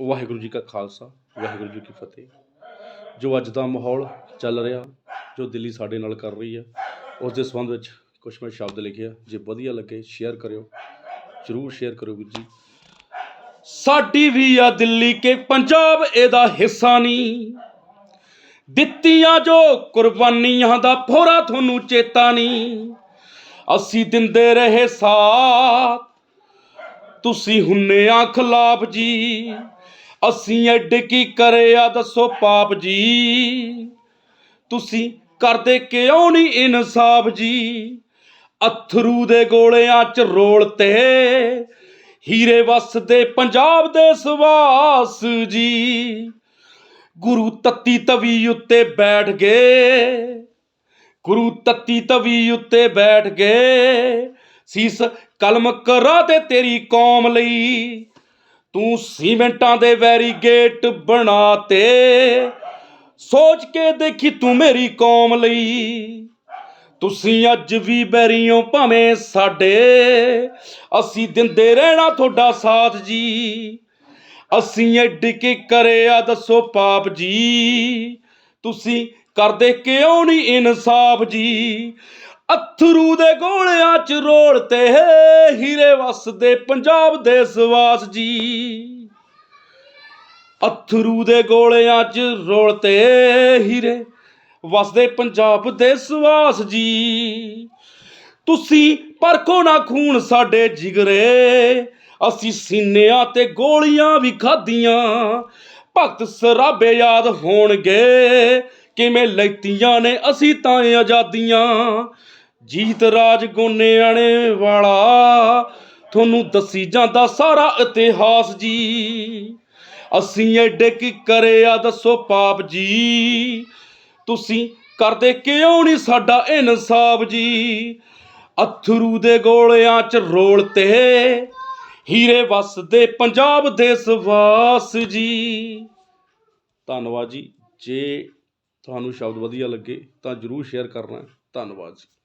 ਵਾਹਿਗੁਰੂ ਜੀ ਕਾ ਖਾਲਸਾ, ਵਾਹਿਗੁਰੂ ਜੀ ਕੀ ਫਤਿਹ। ਜੋ ਅੱਜ ਦਾ ਮਾਹੌਲ ਚੱਲ ਰਿਹਾ, ਜੋ ਦਿੱਲੀ ਸਾਡੇ ਨਾਲ ਕਰ ਰਹੀ ਹੈ, ਉਸ ਦੇ ਸੰਬੰਧ ਵਿੱਚ ਕੁਝ ਮੈਂ ਸ਼ਬਦ ਲਿਖਿਆ ਜੇ ਵਧੀਆ ਲੱਗੇ ਸ਼ੇਅਰ ਕਰਿਓ, ਜਰੂਰ ਸ਼ੇਅਰ ਕਰਿਓ ਵੀਰ ਜੀ। ਸਾਡੀ ਵੀ ਆ ਦਿੱਲੀ ਕੇ ਪੰਜਾਬ, ਇਹਦਾ ਹਿੱਸਾ ਨਹੀਂ। ਦਿੱਤੀਆਂ ਜੋ ਕੁਰਬਾਨੀਆਂ ਦਾ ਫੋਰਾ ਤੁਹਾਨੂੰ ਚੇਤਾ ਨਹੀਂ। ਅਸੀਂ ਦਿੰਦੇ ਰਹੇ ਸਾਥ, ਤੁਸੀਂ ਹੁੰਨੇ ਆ ਖਿਲਾਫ ਜੀ। ਅਸੀਂ ਐਡ ਕੀ ਕਰਿਆ ਦੱਸੋ ਪਾਪ ਜੀ। ਤੁਸੀਂ ਕਰਦੇ ਕਿਉਂ ਨਹੀਂ ਇਨਸਾਫ ਜੀ? ਅਥਰੂ ਦੇ ਗੋਲਿਆਂ ਚ ਰੋਲਤੇ ਹੀਰੇ ਵਸਦੇ ਪੰਜਾਬ ਦੇ ਸਵਾਸ ਜੀ। ਗੁਰੂ ਤੱਤੀ ਤਵੀ ਉੱਤੇ ਬੈਠ ਗਏ। ਗੁਰੂ ਤੱਤੀ ਤਵੀ ਉੱਤੇ ਬੈਠ ਗਏ। ਸੀਸ ਕਲਮ ਕਰਾ ਤੇ ਤੇਰੀ ਕੌਮ ਲਈ। ਤੂੰ ਸੀਮੈਂਟਾਂ ਦੇ ਵੈਰੀਗੇਟ ਬਣਾਤੇ ਸੋਚ ਕੇ ਦੇਖੀ ਤੂੰ ਮੇਰੀ ਕੌਮ ਲਈ। ਤੁਸੀਂ ਅੱਜ ਵੀ ਬੈਰੀਓ ਭਾਵੇਂ ਸਾਡੇ, ਅਸੀਂ ਦਿੰਦੇ ਰਹਿਣਾ ਤੁਹਾਡਾ ਸਾਥ ਜੀ। ਅਸੀਂ ਐਡ ਕੇ ਕਰਿਆ ਦੱਸੋ ਪਾਪ ਜੀ। ਤੁਸੀਂ ਕਰਦੇ ਕਿਉਂ ਨਹੀਂ ਇਨਸਾਫ ਜੀ? ਅਥਰੂ ਦੇ ਗੋਲਿਆਂ ਚ ਰੋਲ ਤੇ ਹੀਰੇ ਵਸਦੇ ਪੰਜਾਬ ਦੇ ਸਵਾਸ ਜੀ। ਅਥਰੂ ਦੇ ਗੋਲਿਆਂ ਚ ਰੋਲਤੇ ਹੀਰੇ ਵਸਦੇ ਪੰਜਾਬ ਦੇ ਸਵਾਸ ਜੀ। ਤੁਸੀਂ ਪਰਖੋ ਨਾ ਖੂਨ ਸਾਡੇ ਜਿਗਰੇ, ਅਸੀਂ ਸੀਨਿਆਂ ਤੇ ਗੋਲੀਆਂ ਵੀ ਖਾਧੀਆਂ। ਭਗਤ ਸਰਾਬੇ ਯਾਦ ਹੋਣਗੇ, ਕਿਵੇਂ ਲੈਤੀਆਂ ਨੇ ਅਸੀਂ ਤਾਂ ਆਜ਼ਾਦੀਆਂ। ਜੀਤ ਰਾਜ ਗੋਨੇ ਆਣੇ ਵਾਲਾ, ਤੁਹਾਨੂੰ ਦੱਸੀ ਜਾਂਦਾ ਸਾਰਾ ਇਤਿਹਾਸ ਜੀ। ਅਸੀਂ ਐਡੇ ਕੀ ਕਰਿਆ ਦੱਸੋ ਪਾਪ ਜੀ। ਤੁਸੀਂ ਕਰਦੇ ਕਿਉਂ ਨਹੀਂ ਸਾਡਾ ਇਨਸਾਫ ਜੀ? ਅਥਰੂ ਦੇ ਗੋਲਿਆਂ ਚ ਰੋਲ ਤੇ, ਹੀਰੇ ਵਸਦੇ ਪੰਜਾਬ ਦੇ ਸਵਾਸ ਜੀ। ਧੰਨਵਾਦ ਜੀ। ਜੇ ਤੁਹਾਨੂੰ ਸ਼ਬਦ ਵਧੀਆ ਲੱਗੇ ਤਾਂ ਜਰੂਰ ਸ਼ੇਅਰ ਕਰਨਾ। ਧੰਨਵਾਦ ਜੀ।